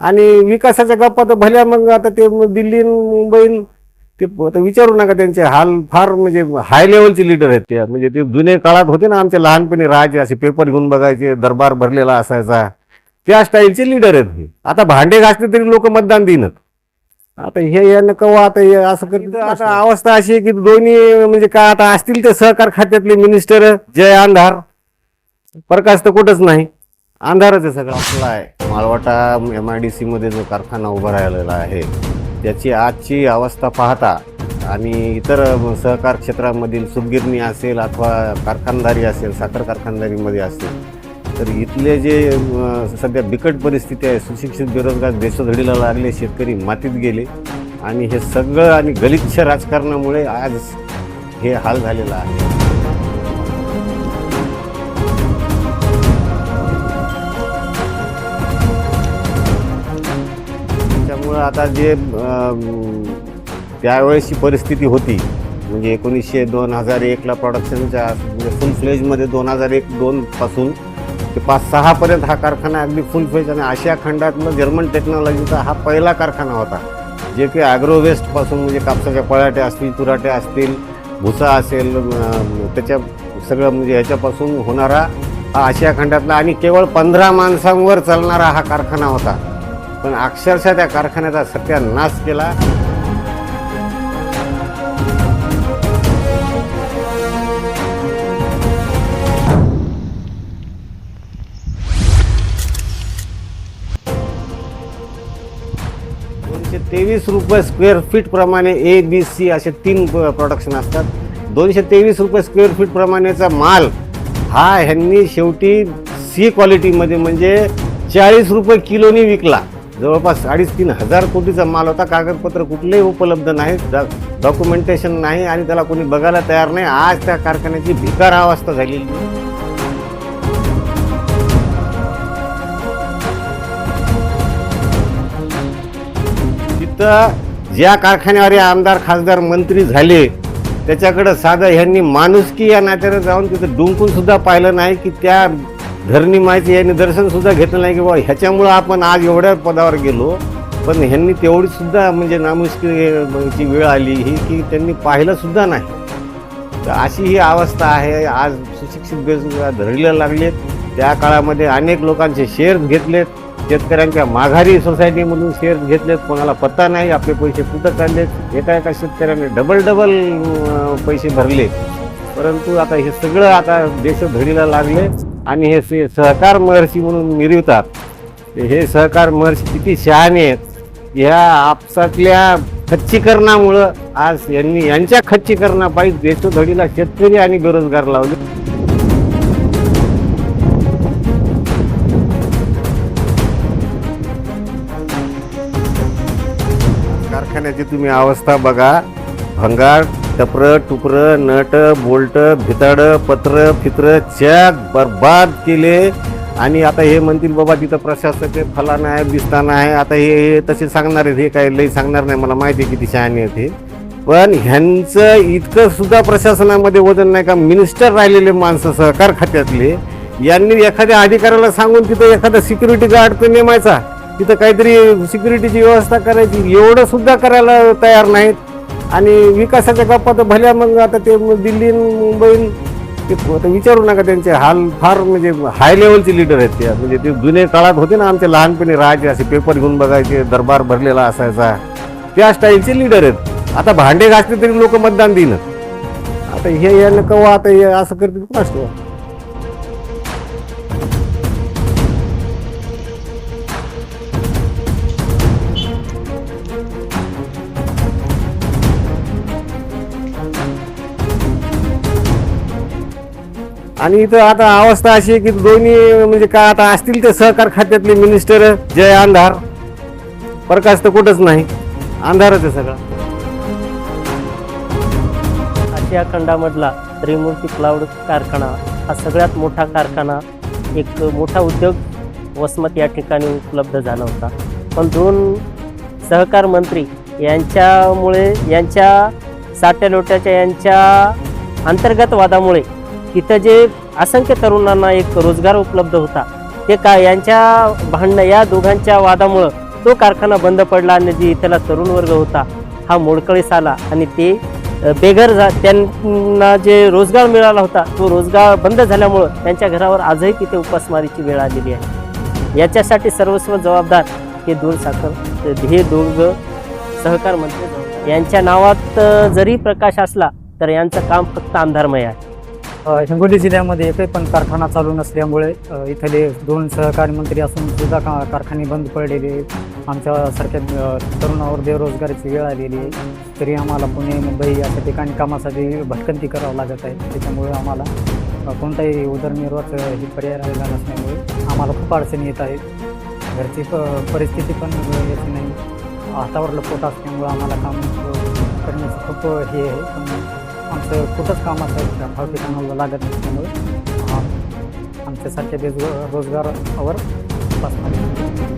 आणि विकासाच्या गप्पा तर भल्या मग आता ते दिल्ली मुंबई ते आता विचारू नका त्यांचे. हाल फार म्हणजे हाय लेवलचे लीडर आहेत ते. म्हणजे ते जुने काळात होते ना आमच्या लहानपणी राहायचे असे पेपर घेऊन बघायचे दरबार भरलेला असायचा. त्या स्टाईलचे लीडर आहेत हे. आता भांडे घासले तरी लोक मतदान देईनच. आता हे यानं कवा आता हे असं करत आता अवस्था अशी आहे की दोन्ही म्हणजे काय आता असतील ते सहकार खात्यातले मिनिस्टर जय अंधार. प्रकाश तर कुठंच नाही. अंधारच आहे सगळं. आपला आहे. मालवाटा एम आय डी सीमध्ये जो कारखाना उभा राहिलेला आहे त्याची आजची अवस्था पाहता आणि इतर सहकार क्षेत्रामधील सुतगिरणी असेल अथवा कारखानदारी असेल साखर कारखानदारीमध्ये असेल तर इथले जे सध्या बिकट परिस्थिती आहे सुशिक्षित बेरोजगार देशोधडीला लागले शेतकरी मातीत गेले आणि हे सगळं आणि गलिच्छ राजकारणामुळे आज हे हाल झालेला आहे. त्यामुळं आता जे त्यावेळेसची परिस्थिती होती म्हणजे एकोणीसशे दोन हजार एकला प्रोडक्शनच्या म्हणजे फुल फ्लेजमध्ये दोन हजार एक दोनपासून ते पाच सहापर्यंत हा कारखाना अगदी फुल फ्लेज आणि आशिया खंडातलं जर्मन टेक्नॉलॉजीचा हा पहिला कारखाना होता. जे की ॲग्रो वेस्टपासून म्हणजे कापसाच्या पळाट्या असतील तुराट्या असतील भुसा असेल त्याच्या सगळं म्हणजे ह्याच्यापासून होणारा हा आशिया खंडातला आणि केवळ पंधरा माणसांवर चालणारा हा कारखाना होता. पण अक्षरशः त्या कारखान्याचा सत्या नाश केला. दोनशे तेवीस रुपये स्क्वेअर फीट प्रमाणे ए बी सी असे तीन प्रोडक्शन असतात. दोनशे तेवीस रुपये स्क्वेअर फीट प्रमाणेचा माल हा ह्यांनी शेवटी सी क्वालिटीमध्ये म्हणजे चाळीस रुपये किलोनी विकला. जवळपास अडीच तीन हजार कोटीचा माल होता. कागदपत्र कुठलेही उपलब्ध नाहीत डॉक्युमेंटेशन नाही आणि त्याला कोणी बघायला तयार नाही. आज त्या कारखान्याची भिकार अवस्था झालेली तिथं ज्या कारखान्यावर आमदार खासदार मंत्री झाले त्याच्याकडं साधं ह्यांनी माणुसकी या नात्याने जाऊन तिथं डुंकून सुद्धा पाहिलं नाही की त्या धरणी माहिती यांनी दर्शन सुद्धा घेतलं नाही की बाबा ह्याच्यामुळं आपण आज एवढ्या पदावर गेलो. पण ह्यांनी तेवढी सुद्धा म्हणजे नामुष्कीची वेळ आली ही की त्यांनी पाहिलं सुद्धा नाही. तर अशी ही अवस्था आहे. आज सुशिक्षित बेरोजगार धरणीला लागलेत. त्या काळामध्ये अनेक लोकांचे शेअर्स घेतलेत. शेतकऱ्यांच्या माघारी सोसायटीमधून शेअर्स घेतलेत. कोणाला पत्ता नाही. आपले पैसे कुठं चाललेत? एका एका शेतकऱ्याने डबल डबल पैसे भरले. परंतु आता हे सगळं आता देशधडीला लागले. आणि हे से- सहकार महर्षी म्हणून मिरवतात. हे सहकार महर्षी किती शहाणे आहेत. ह्या आपसातल्या खच्चीकरणामुळं आज यांनी यांच्या खच्चीकरणापायी देशोधडीला शेतकरी आणि बेरोजगार लावले. कारखान्याची तुम्ही अवस्था बघा. भंगार टपर टुपर नट बोल्ट भिताड पत्र फित्र चॅक बर्बाद केले. आणि आता हे म्हणतील बाबा तिथं प्रशासक फलाना आहे बिस्ताना आहे. आता हे हे तसे सांगणार आहेत हे काय लई सांगणार नाही मला माहिती आहे किती शहाणी आहेत हे. पण ह्यांचं इतकं सुद्धा प्रशासनामध्ये वजन नाही का मिनिस्टर राहिलेले माणसं सहकार खात्यातले. यांनी एखाद्या अधिकाऱ्याला सांगून तिथं एखादा सिक्युरिटी गार्ड तर नेमायचा. तिथं काहीतरी सिक्युरिटीची व्यवस्था करायची. एवढं सुद्धा करायला तयार नाहीत. आणि विकासाच्या गप्पा तर भल्या मग आता ते दिल्ली मुंबई ते आता विचारू नका त्यांचे. हाल फार म्हणजे हाय लेवलचे लीडर आहेत ते. म्हणजे ते जुने काळात होते ना आमच्या लहानपणी राहायचे असे पेपर घेऊन बघायचे दरबार भरलेला असायचा. त्या स्टाईलचे लीडर आहेत. आता भांडे घासले तरी लोक मतदान देईन. आता हे यानं कवा आता हे असं करतील कुणास आणि इथं आता अवस्था अशी आहे की दोन्ही म्हणजे काय आता असतील ते सहकार खात्यातले मिनिस्टर जय अंधार. प्रकाश तर कुठंच नाही. अंधारच आहे सगळं. आशिया खंडामधला त्रिमूर्ती क्लाउड कारखाना हा सगळ्यात मोठा कारखाना एक मोठा उद्योग वसमत या ठिकाणी उपलब्ध झाला होता. पण दोन सहकार मंत्री यांच्यामुळे यांच्या साट्या लोट्याच्या यांच्या अंतर्गत वादामुळे इथं जे असंख्य तरुणांना एक रोजगार उपलब्ध होता. ते का यांच्या भांडणं या दोघांच्या वादामुळं तो कारखाना बंद पडला आणि जी इथला तरुण वर्ग होता हा मोडकळीस आला आणि ते बेघर झा त्यांना जे रोजगार मिळाला होता तो रोजगार बंद झाल्यामुळं त्यांच्या घरावर आजही तिथे उपासमारीची वेळ आलेली आहे. याच्यासाठी सर्वस्व जबाबदार हे दोन साखर हे दोघं सहकार मंत्री यांच्या नावात जरी प्रकाश असला तर यांचं काम फक्त अंधारमय आहे. हिंगोली जिल्ह्यामध्ये एकही पण कारखाना चालू नसल्यामुळे इथले दोन सहकारी मंत्री असून सुद्धा का कारखाने बंद पडलेले आहेत. आमच्यासारख्या तरुणावर बेरोजगारीची वेळ आलेली आहे. तरी आम्हाला पुणे मुंबई अशा ठिकाणी कामासाठी भटकंती करावं लागत आहे. त्याच्यामुळे आम्हाला कोणताही उदरनिर्वाह हे पर्याय राहिला नसल्यामुळे आम्हाला खूप अडचणी येत आहेत. घरची प परिस्थिती पण याची नाही. हातावरलं पोट असल्यामुळं आम्हाला काम करण्याचं खूप हे आहे. पण आमचं कुठंच काम असं भाव ठिकाणाला लागत नसल्यामुळे आमच्यासारख्या आमच्यासारख्या बेरोजगारावर बसणार